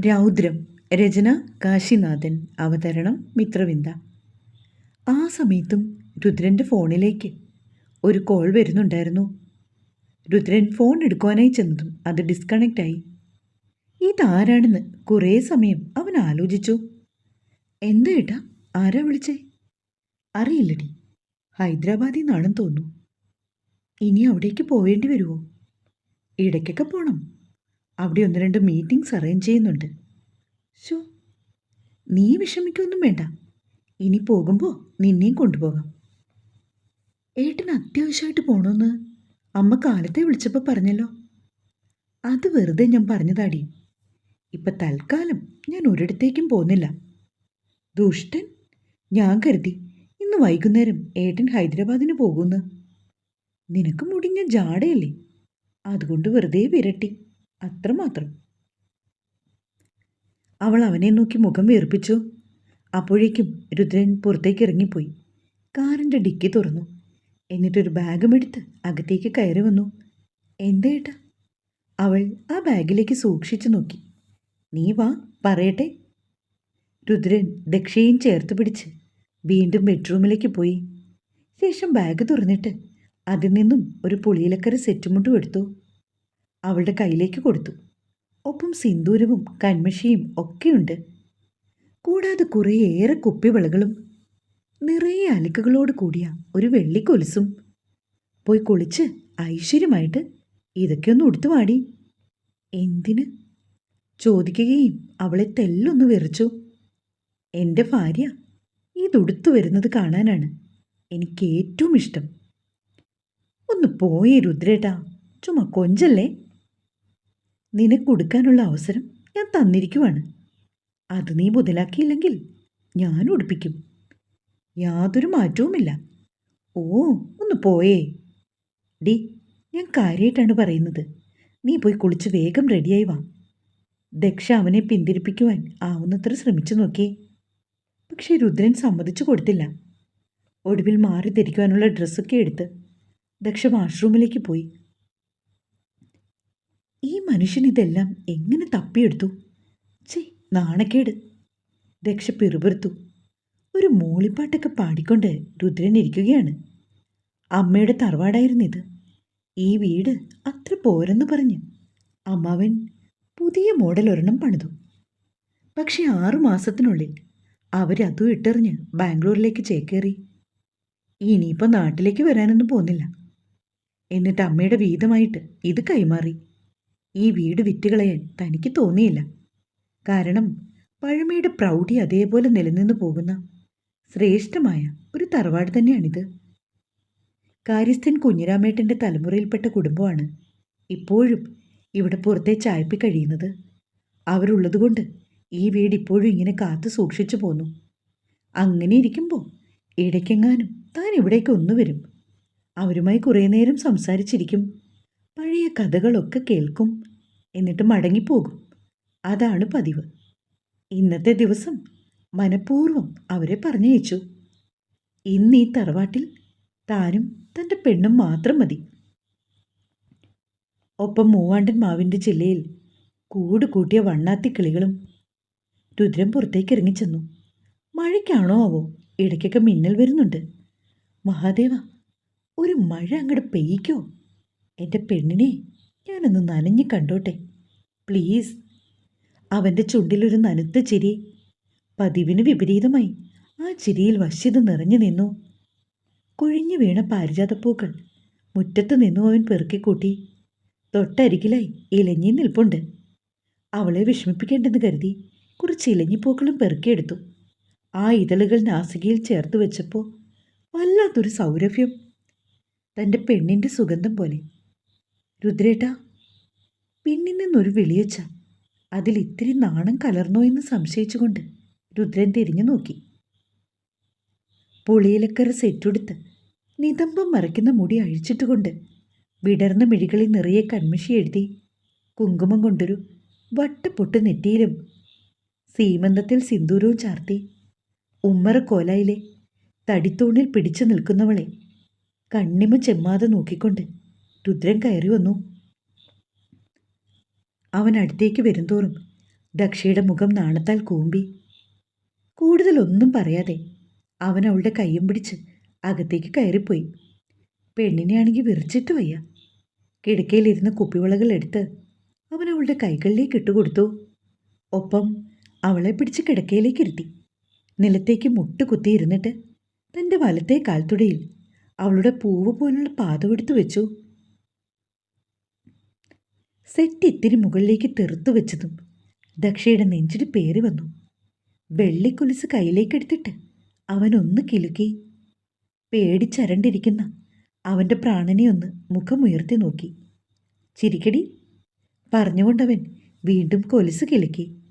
രൗദ്രം രചന കാശിനാഥൻ അവതരണം മിത്രവിന്ദ. ആ സമയത്തും രുദ്രന്റെ ഫോണിലേക്ക് ഒരു കോൾ വരുന്നുണ്ടായിരുന്നു. രുദ്രൻ ഫോൺ എടുക്കുവാനായി ചെന്നതും അത് ഡിസ്കണക്റ്റായി ഇതാരാണെന്ന് കുറേ സമയം അവൻ ആലോചിച്ചു. എന്താ ഏട്ടാ ആരാ വിളിച്ചേ? അറിയില്ലടി ഹൈദരാബാദിൽ നിന്നാണെന്ന് തോന്നുന്നു. ഇനി അവിടേക്ക് പോവേണ്ടി വരുമോ ഇടയ്ക്കൊക്കെ പോണം. അവിടെ ഒന്ന് രണ്ട് മീറ്റിംഗ്സ് അറേഞ്ച് ചെയ്യുന്നുണ്ട്. ഷോ നീ വിഷമിക്കൊന്നും വേണ്ട. ഇനി പോകുമ്പോൾ നിന്നെയും കൊണ്ടുപോകാം. ഏട്ടന് അത്യാവശ്യമായിട്ട് പോകണമെന്ന് അമ്മ കാലത്തെ വിളിച്ചപ്പോൾ പറഞ്ഞല്ലോ. അത് വെറുതെ ഞാൻ പറഞ്ഞതാടി. ഇപ്പം തൽക്കാലം ഞാൻ ഒരിടത്തേക്കും പോകുന്നില്ല. ദുഷ്ടൻ ഞാൻ കരുതി ഇന്ന് വൈകുന്നേരം ഏട്ടൻ ഹൈദരാബാദിന് പോകുന്നു. നിനക്ക് മുടിഞ്ഞ ജാടയല്ലേ? അതുകൊണ്ട് വെറുതെ വിരട്ടി. അത്രമാത്രം. അവൾ അവനെ നോക്കി മുഖം വീർപ്പിച്ചു. അപ്പോഴേക്കും രുദ്രൻ പുറത്തേക്ക് ഇറങ്ങിപ്പോയി. കാറിന്റെ ഡിക്കി തുറന്നു. എന്നിട്ടൊരു ബാഗും എടുത്ത് അകത്തേക്ക് കയറി വന്നു. എന്തേട്ടാ അവൾ ആ ബാഗിലേക്ക് സൂക്ഷിച്ചു നോക്കി. നീ വാ പറയട്ടെ. രുദ്രൻ ദക്ഷയും ചേർത്ത് പിടിച്ച് വീണ്ടും ബെഡ്റൂമിലേക്ക് പോയി. ശേഷം ബാഗ് തുറന്നിട്ട് അതിൽ നിന്നും ഒരു പുളിയിലക്കര സെറ്റുമുട്ടും എടുത്തു. അവളുടെ കയ്യിലേക്ക് കൊടുത്തു. ഒപ്പം സിന്ദൂരവും കൺമഷിയും ഒക്കെയുണ്ട്. കൂടാതെ കുറേയേറെ കുപ്പിവിളകളും നിറയെ അലക്കുകളോട് കൂടിയ ഒരു വെള്ളിക്കൊലുസും. പോയി കുളിച്ച് ഐശ്വര്യമായിട്ട് ഇതൊക്കെ ഒന്ന് ഉടുത്തു വാടി. എന്തിന്? ചോദിക്കുകയും അവളെ തെല്ലൊന്ന് വിറച്ചു. എന്റെ ഭാര്യ ഇതുടുത്തു വരുന്നത് കാണാനാണ് എനിക്ക് ഏറ്റവും ഇഷ്ടം. ഒന്ന് പോയേ രുദ്രേട്ടാ ചുമ്മാ കൊഞ്ചല്ലേ? നിനക്കൊടുക്കാനുള്ള അവസരം ഞാൻ തന്നിരിക്കുവാണ്. അത് നീ മുതലാക്കിയില്ലെങ്കിൽ ഞാൻ ഉടുപ്പിക്കും. യാതൊരു മാറ്റവുമില്ല. ഓ ഒന്ന് പോയേ. ഡി ഞാൻ കാര്യമായിട്ടാണ് പറയുന്നത്. നീ പോയി കുളിച്ച് വേഗം റെഡിയായി വാ. ദക്ഷ അവനെ പിന്തിരിപ്പിക്കുവാൻ ആവുന്നത്ര ശ്രമിച്ചു നോക്കിയേ പക്ഷേ രുദ്രൻ സമ്മതിച്ചു കൊടുത്തില്ല. ഒടുവിൽ മാറി ധരിക്കുവാനുള്ള ഡ്രസ്സൊക്കെ എടുത്ത് ദക്ഷ വാഷ്റൂമിലേക്ക് പോയി. മനുഷ്യൻ ഇതെല്ലാം എങ്ങനെ തപ്പിയെടുത്തു? ചേ നാണക്കേട്. രക്ഷ പിറുപിറുത്തു. ഒരു മൂളിപ്പാട്ടൊക്കെ പാടിക്കൊണ്ട് രുദ്രൻ ഇരിക്കുകയാണ്. അമ്മയുടെ തറവാടായിരുന്നു ഇത്. ഈ വീട് അത്ര പോരെന്ന് പറഞ്ഞ് അമ്മാവൻ പുതിയ മോഡൽ ഒരെണ്ണം പണിതു. പക്ഷെ ആറു മാസത്തിനുള്ളിൽ അവരതും ഇട്ടെറിഞ്ഞ് ബാംഗ്ലൂരിലേക്ക് ചേക്കേറി. ഇനിയിപ്പോൾ നാട്ടിലേക്ക് വരാനൊന്നും പോകുന്നില്ല. എന്നിട്ട് അമ്മയുടെ വീതമായിട്ട് ഇത് കൈമാറി. ഈ വീട് വിറ്റുകളയാൻ തനിക്ക് തോന്നിയില്ല. കാരണം പഴമയുടെ പ്രൗഢി അതേപോലെ നിലനിന്നു പോകുന്ന ശ്രേഷ്ഠമായ ഒരു തറവാട് തന്നെയാണിത്. കാര്യസ്ഥൻ കുഞ്ഞിരാമേട്ടന്റെ തലമുറയിൽപ്പെട്ട കുടുംബമാണ് ഇപ്പോഴും ഇവിടെ പുറത്തെ ചായപ്പി കഴിയുന്നത്. അവരുള്ളതുകൊണ്ട് ഈ വീട് ഇപ്പോഴും ഇങ്ങനെ കാത്തു സൂക്ഷിച്ചു പോന്നു. അങ്ങനെ ഇരിക്കുമ്പോൾ ഇടയ്ക്കെങ്ങാനും താൻ ഇവിടേക്ക് ഒന്നു വരും. അവരുമായി കുറേ നേരം സംസാരിച്ചിരിക്കും. പഴയ കഥകളൊക്കെ കേൾക്കും. എന്നിട്ട് മടങ്ങിപ്പോകും. അതാണ് പതിവ്. ഇന്നത്തെ ദിവസം മനഃപൂർവം അവരെ പറഞ്ഞയച്ചു. ഇന്ന് ഈ തറവാട്ടിൽ താനും തന്റെ പെണ്ണും മാത്രം മതി. ഒപ്പം മൂവാണ്ടൻ മാവിന്റെ ജില്ലയിൽ കൂട് കൂട്ടിയ വണ്ണാത്തി കിളികളും രുദ്രം പുറത്തേക്ക് ഇറങ്ങിച്ചെന്നു മഴയ്ക്കാണോ ആവോ? ഇടയ്ക്കൊക്കെ മിന്നൽ വരുന്നുണ്ട്. മഹാദേവ ഒരു മഴ അങ്ങോട്ട് പെയ്യിക്കോ? എന്റെ പെണ്ണിനെ ഞാനൊന്ന് നനഞ്ഞ് കണ്ടോട്ടെ. പ്ലീസ്. അവന്റെ ചുണ്ടിലൊരു നനുത്ത ചിരി. പതിവിന് വിപരീതമായി ആ ചിരിയിൽ വശ്യത നിറഞ്ഞു നിന്നു. കുഴിഞ്ഞു വീണ പാരിജാതപ്പൂക്കൾ മുറ്റത്ത് നിന്നു അവൻ പെറുക്കിക്കൂട്ടി. തൊട്ടരികിലായി ഇലഞ്ഞി നിൽപ്പുണ്ട്. അവളെ വിഷമിപ്പിക്കേണ്ടെന്ന് കരുതി കുറച്ച് ഇലഞ്ഞിപ്പൂക്കളും പെറുക്കിയെടുത്തു. ആ ഇതളുകൾ നാസികയിൽ ചേർത്ത് വെച്ചപ്പോൾ വല്ലാത്തൊരു സൗരഭ്യം. തന്റെ പെണ്ണിന്റെ സുഗന്ധം പോലെ. രുദ്രേട്ട പിന്നിൽ നിന്നൊരു വിളിയച്ച അതിൽ ഇത്തിരി നാണം കലർന്നോ എന്ന് സംശയിച്ചുകൊണ്ട് രുദ്രൻ തിരിഞ്ഞു നോക്കി. പുളിയിലക്കര സെറ്റുടുത്ത് നിതംബം മറയ്ക്കുന്ന മുടി അഴിച്ചിട്ടുകൊണ്ട് വിടർന്ന മിഴികളിൽ നിറയെ കൺമിഷി എഴുതി കുങ്കുമം കൊണ്ടൊരു വട്ടപ്പൊട്ട് നെറ്റിയിലും സീമന്തത്തിൽ സിന്ദൂരവും ചാർത്തി ഉമ്മറക്കോലായിലെ തടിത്തൂണിൽ പിടിച്ചു നിൽക്കുന്നവളെ കണ്ണിമ ചെമ്മാതെ നോക്കിക്കൊണ്ട് രുദ്രൻ കയറി വന്നു. അവൻ അടുത്തേക്ക് വരുംതോറും ദക്ഷയുടെ മുഖം നാണത്താൽ കൂമ്പി. കൂടുതലൊന്നും പറയാതെ അവൻ അവളുടെ കയ്യും പിടിച്ച് അകത്തേക്ക് കയറിപ്പോയി. പെണ്ണിനെയാണെങ്കിൽ വിറച്ചിട്ട് വയ്യ. കിടക്കയിലിരുന്ന കുപ്പിവളകൾ എടുത്ത് അവൻ അവളുടെ കൈകളിലേക്ക് ഇട്ടുകൊടുത്തു. ഒപ്പം അവളെ പിടിച്ച് കിടക്കയിലേക്ക് ഇരുത്തി. നിലത്തേക്ക് മുട്ടുകുത്തി ഇരുന്നിട്ട് തന്റെ വലത്തെ കാൽത്തുടയിൽ അവളുടെ പൂവ് പോലുള്ള പാദമെടുത്ത് വെച്ചു. സെറ്റ് ഇത്തിരി മുകളിലേക്ക് തെറുത്തു വെച്ചതും ദക്ഷയുടെ നെഞ്ചിന് പേര് വന്നു. വെള്ളിക്കൊലിസ് കയ്യിലേക്കെടുത്തിട്ട് അവനൊന്ന് കിലുക്കി. പേടിച്ചരണ്ടിരിക്കുന്ന അവന്റെ പ്രാണനെ ഒന്ന് മുഖമുയർത്തി നോക്കി. ചിരിക്കടി. പറഞ്ഞുകൊണ്ടവൻ വീണ്ടും കൊലുസ് കിലുക്കി.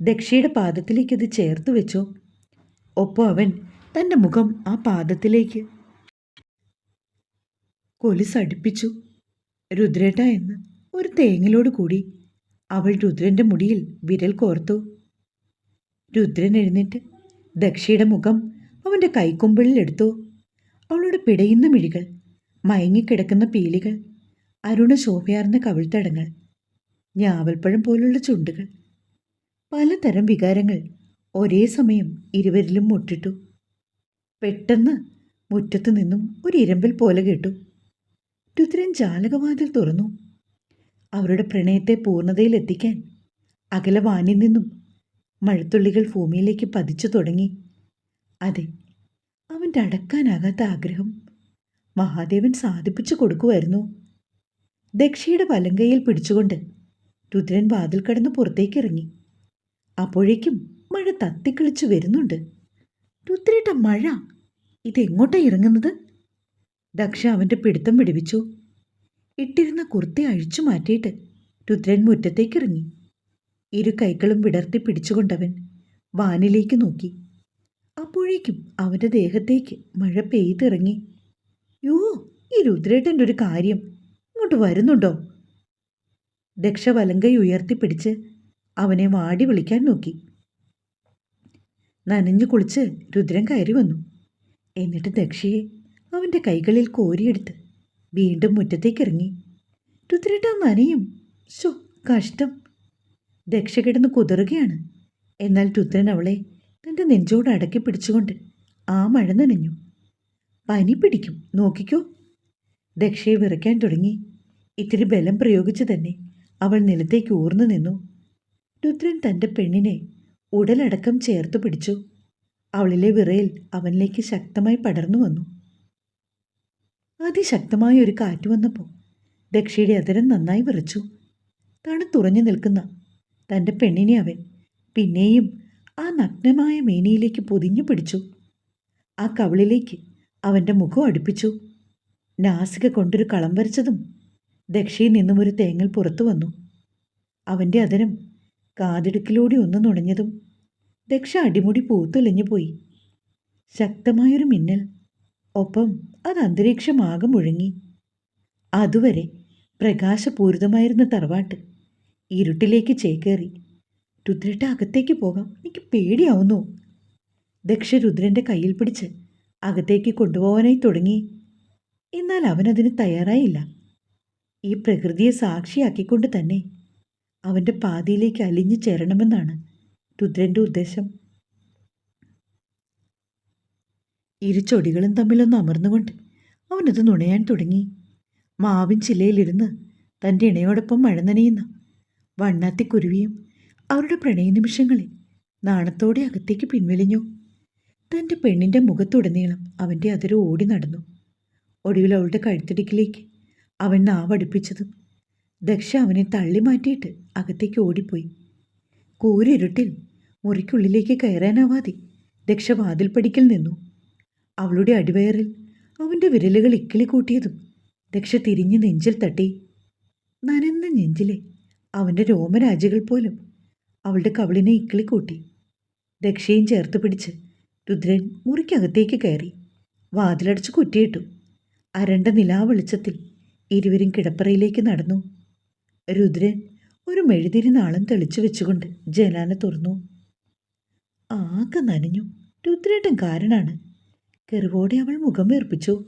ദക്ഷയുടെ പാദത്തിലേക്കത് ചേർത്ത് വെച്ചോ. ഒപ്പം അവൻ തന്റെ മുഖം ആ പാദത്തിലേക്ക് കൊലുസ് അടുപ്പിച്ചു. രുദ്രേട്ട എന്ന് ഒരു തേങ്ങലോട് കൂടി അവൾ രുദ്രന്റെ മുടിയിൽ വിരൽ കോർത്തു. രുദ്രൻ എഴുന്നേറ്റ് ദക്ഷയുടെ മുഖം അവന്റെ കൈക്കൊമ്പിളിലെടുത്തു അവളുടെ പിടയുന്ന മിഴികൾ മയങ്ങിക്കിടക്കുന്ന പീലികൾ അരുണ ശോഭയാർന്ന കവിൾത്തടങ്ങൾ ഞാവൽപ്പഴം പോലുള്ള ചുണ്ടുകൾ. പലതരം വികാരങ്ങൾ ഒരേ സമയം ഇരുവരിലും മുട്ടിട്ടു. പെട്ടെന്ന് മുറ്റത്തു നിന്നും ഒരു ഇരമ്പൽ പോലെ കേട്ടു. രുദ്രൻ ജാലകവാതിൽ തുറന്നു. അവരുടെ പ്രണയത്തെ പൂർണതയിലെത്തിക്കാൻ അകല വാനിൽ നിന്നും മഴത്തുള്ളികൾ ഭൂമിയിലേക്ക് പതിച്ചു തുടങ്ങി. അതെ അവന്റെ അടക്കാനാകാത്ത ആഗ്രഹം മഹാദേവൻ സാധിപ്പിച്ചു കൊടുക്കുമായിരുന്നു. ദക്ഷയുടെ വലങ്കയിൽ പിടിച്ചുകൊണ്ട് രുദ്രൻ വാതിൽ കടന്ന് പുറത്തേക്ക് ഇറങ്ങി അപ്പോഴേക്കും മഴ തത്തിക്കളിച്ചു വരുന്നുണ്ട്. രുദ്രേട്ട മഴ? ഇതെങ്ങോട്ടാ ഇറങ്ങുന്നത്? ദക്ഷ അവന്റെ പിടുത്തം പിടിപ്പിച്ചു ഇട്ടിരുന്ന കുർത്തി അഴിച്ചു മാറ്റിയിട്ട് രുദ്രൻ മുറ്റത്തേക്കിറങ്ങി. ഇരു കൈകളും വിടർത്തി പിടിച്ചുകൊണ്ടവൻ വാനിലേക്ക് നോക്കി. അപ്പോഴേക്കും അവന്റെ ദേഹത്തേക്ക് മഴ പെയ്തിറങ്ങി. യോ ഈ രുദ്രേട്ടന്റെ ഒരു കാര്യം. ഇങ്ങോട്ട് വരുന്നുണ്ടോ? ദക്ഷ വലങ്കൈ ഉയർത്തിപ്പിടിച്ച് അവനെ വാടി വിളിക്കാൻ നോക്കി. നനഞ്ഞു കുളിച്ച് രുദ്രൻ കയറി വന്നു. എന്നിട്ട് ദക്ഷയെ അവന്റെ കൈകളിൽ കോരിയെടുത്ത് വീണ്ടും മുറ്റത്തേക്ക് ഇറങ്ങി രുദ്രേട്ട നനയും. ശോ കഷ്ടം. ദക്ഷ കിടന്ന് കുതിറുകയാണ്. എന്നാൽ രുദ്രൻ അവളെ തന്റെ നെഞ്ചോട് അടക്കി പിടിച്ചുകൊണ്ട് ആ മഴ നനഞ്ഞു. പനി പിടിക്കും. നോക്കിക്കോ. ദക്ഷയെ വിറയ്ക്കാൻ തുടങ്ങി. ഇത്തിരി ബലം പ്രയോഗിച്ച് തന്നെ അവൾ നിലത്തേക്ക് ഊർന്നു നിന്നു. രുദ്രൻ തന്റെ പെണ്ണിനെ ഉടലടക്കം ചേർത്ത് പിടിച്ചു. അവളിലെ വിറയിൽ അവനിലേക്ക് ശക്തമായി പടർന്നു വന്നു. അതിശക്തമായ ഒരു കാറ്റ് വന്നപ്പോൾ ദക്ഷയുടെ അതിരം നന്നായി വിറച്ചു. തണുത്തുറഞ്ഞു നിൽക്കുന്ന തന്റെ പെണ്ണിനെ അവൻ പിന്നെയും ആ നഗ്നമായ മേനിയിലേക്ക് പൊതിഞ്ഞു പിടിച്ചു. ആ കവിളിലേക്ക് അവന്റെ മുഖം അടുപ്പിച്ചു. നാസിക കൊണ്ടൊരു കളം വരച്ചതും ദക്ഷയിൽ നിന്നും ഒരു തേങ്ങൽ പുറത്തു വന്നു. അവന്റെ അതരം കാതിടുക്കിലൂടെ ഒന്ന് നുണഞ്ഞതും ദക്ഷ അടിമുടി പൂത്തുലഞ്ഞു പോയി. ശക്തമായൊരു മിന്നൽ ഒപ്പം അത് അന്തരീക്ഷമാകെ മുഴങ്ങി. അതുവരെ പ്രകാശപൂരിതമായിരുന്ന തറവാട്ട് ഇരുട്ടിലേക്ക് ചേക്കേറി. രുദ്രട്ട അകത്തേക്ക് പോകാം. എനിക്ക് പേടിയാവുന്നു. ദക്ഷ രുദ്രന്റെ കയ്യിൽ പിടിച്ച് അകത്തേക്ക് കൊണ്ടുപോകാനായി തുടങ്ങി. എന്നാൽ അവൻ അവനതിന് തയ്യാറായില്ല. ഈ പ്രകൃതിയെ സാക്ഷിയാക്കിക്കൊണ്ട് തന്നെ അവന്റെ പാതിയിലേക്ക് അലിഞ്ഞു ചേരണമെന്നാണ് രുദ്രന്റെ ഉദ്ദേശം. ഇരു ചൊടികളും തമ്മിലൊന്ന് അമർന്നുകൊണ്ട് അവനത് നുണയാൻ തുടങ്ങി. മാവിൻ ചില്ലയിലിരുന്ന് തന്റെ ഇണയോടൊപ്പം മഴ നനയുന്ന വണ്ണാത്തിക്കുരുവിയും അവരുടെ പ്രണയ നിമിഷങ്ങളിൽ നാണത്തോടെ അകത്തേക്ക് പിൻവലിഞ്ഞു. തന്റെ പെണ്ണിന്റെ മുഖത്തുടനീളം അവന്റെ അതിര് ഓടി നടന്നു. ഒടുവിൽ അവളുടെ കഴുത്തിടുക്കിലേക്ക് അവൻ നാവടുപ്പിച്ചതും ദക്ഷ അവനെ തള്ളി മാറ്റിയിട്ട് അകത്തേക്ക് ഓടിപ്പോയി. കൂരിരുട്ടിൽ മുറിക്കുള്ളിലേക്ക് കയറാനാവാതെ ദക്ഷ വാതിൽപ്പടിക്കൽ നിന്നു. അവളുടെ അടിവയറിൽ അവന്റെ വിരലുകൾ ഇക്കിളി കൂട്ടിയതും ദക്ഷ തിരിഞ്ഞ് നെഞ്ചിൽ തട്ടി. നനന്ന നെഞ്ചിലെ അവന്റെ രോമരാജികൾ പോലും അവളുടെ കവിളിനെ ഇക്കിളി കൂട്ടി. ദക്ഷയും ചേർത്ത് പിടിച്ച് രുദ്രൻ മുറിക്കകത്തേക്ക് കയറി. വാതിലടച്ച് കുറ്റിയിട്ടു. അരണ്ട നിലാ വെളിച്ചത്തിൽ ഇരുവരും കിടപ്പറയിലേക്ക് നടന്നു. രുദ്രൻ ഒരു മെഴുതിരി നാളം തെളിച്ചു വെച്ചുകൊണ്ട് ജനാല തുറന്നു. ആകെ നനഞ്ഞു. രുദ്രേട്ടൻ കാരനാണ്. കെറിവോടെ അവൾ മുഖം വീർപ്പിച്ചു.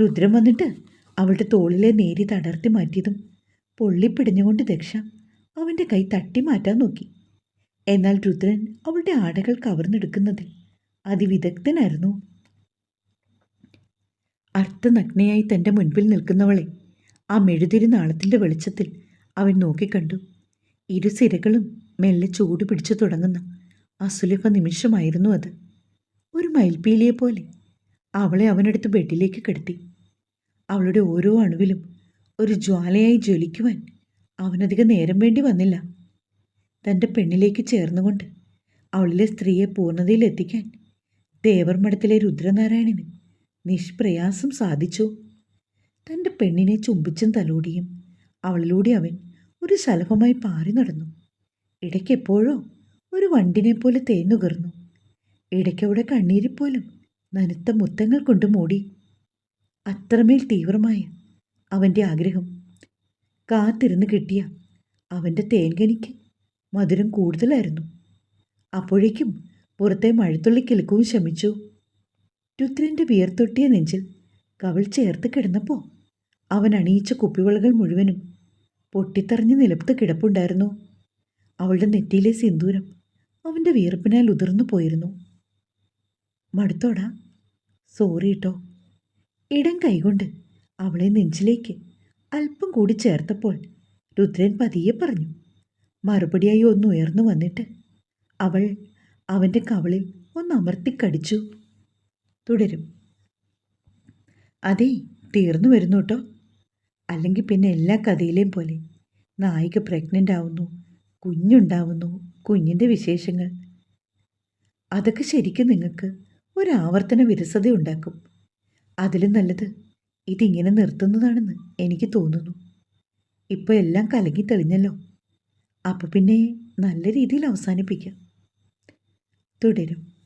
രുദ്രൻ വന്നിട്ട് അവളുടെ തോളിലെ നേരി തടർത്തി മാറ്റിയതും പൊള്ളിപ്പിടിഞ്ഞുകൊണ്ട് ദക്ഷ അവന്റെ കൈ തട്ടി മാറ്റാൻ നോക്കി. എന്നാൽ രുദ്രൻ അവളുടെ ആടകൾ കവർന്നെടുക്കുന്നതിൽ അതിവിദഗ്ധനായിരുന്നു. അർത്ഥനഗ്നയായി തന്റെ മുൻപിൽ നിൽക്കുന്നവളെ ആ മെഴുതിരി നാളത്തിന്റെ വെളിച്ചത്തിൽ അവൻ നോക്കിക്കണ്ടു. ഇരു സിരകളും മെല്ലെ ചൂട് പിടിച്ചു തുടങ്ങുന്ന അസുലഭ നിമിഷമായിരുന്നു അത്. ഒരു മയിൽപ്പീലിയെ പോലെ അവളെ അവനടുത്ത് ബെഡിലേക്ക് കിടത്തി. അവളുടെ ഓരോ അണുവിലും ഒരു ജ്വാലയായി ജ്വലിക്കുവാൻ അവനധികം നേരം വേണ്ടി വന്നില്ല. തന്റെ പെണ്ണിലേക്ക് ചേർന്നുകൊണ്ട് അവളിലെ സ്ത്രീയെ പൂർണതയിലെത്തിക്കാൻ ദേവർമഠത്തിലെ രുദ്രനാരായണന് നിഷ്പ്രയാസം സാധിച്ചു. തന്റെ പെണ്ണിനെ ചുംബിച്ചും തലോടിയും അവളിലൂടെ അവൻ ഒരു ശലഭമായി പാറി നടന്നു. ഇടയ്ക്കെപ്പോഴോ ഒരു വണ്ടിനെ പോലെ തേന്നുകർന്നു ഇടയ്ക്കവിടെ കണ്ണീരിപ്പോലും നനുത്ത മുത്തങ്ങൾ കൊണ്ട് മൂടി. അത്രമേൽ തീവ്രമായ അവന്റെ ആഗ്രഹം. കാത്തിരുന്ന് കിട്ടിയ അവന്റെ തേൻകനിക്ക് മധുരം കൂടുതലായിരുന്നു. അപ്പോഴേക്കും പുറത്തെ മഴത്തുള്ളി കിലുക്കവും ശമിച്ചു. രുദ്രന്റെ വിയർത്തൊട്ടിയ നെഞ്ചിൽ കവൾ ചേർത്ത് കിടന്നപ്പോൾ അവൻ അണിയിച്ച കുപ്പിവളകൾ മുഴുവനും പൊട്ടിത്തെറിഞ്ഞ് നിലത്ത് കിടപ്പുണ്ടായിരുന്നു. അവളുടെ നെറ്റിയിലെ സിന്ദൂരം അവന്റെ വിയർപ്പിനാൽ ഉതിർന്നു പോയിരുന്നു. മടുത്തോടാ. സോറി കേട്ടോ ഇടം കൈകൊണ്ട് അവളെ നെഞ്ചിലേക്ക് അല്പം കൂടി ചേർത്തപ്പോൾ രുദ്രൻ പതിയെ പറഞ്ഞു മറുപടിയായി ഒന്ന് ഉയർന്നു വന്നിട്ട് അവൾ അവന്റെ കവളിൽ ഒന്ന് അമർത്തിക്കടിച്ചു തുടരും. അതെ തീർന്നു വരുന്നു കേട്ടോ അല്ലെങ്കിൽ പിന്നെ എല്ലാ കഥയിലെയും പോലെ നായിക പ്രഗ്നന്റ് ആവുന്നു കുഞ്ഞുണ്ടാവുന്നു കുഞ്ഞിന്റെ വിശേഷങ്ങൾ. അതൊക്കെ ശരിക്കും നിങ്ങൾക്ക് ഒരു ആവർത്തന വിരസത ഉണ്ടാക്കും. അതിലും നല്ലത് ഇതിങ്ങനെ നിർത്തുന്നതാണെന്ന് എനിക്ക് തോന്നുന്നു. ഇപ്പോൾ എല്ലാം കലങ്ങി തെളിഞ്ഞല്ലോ. അപ്പോൾ പിന്നെ നല്ല രീതിയിൽ അവസാനിപ്പിക്കാം. തുടരും.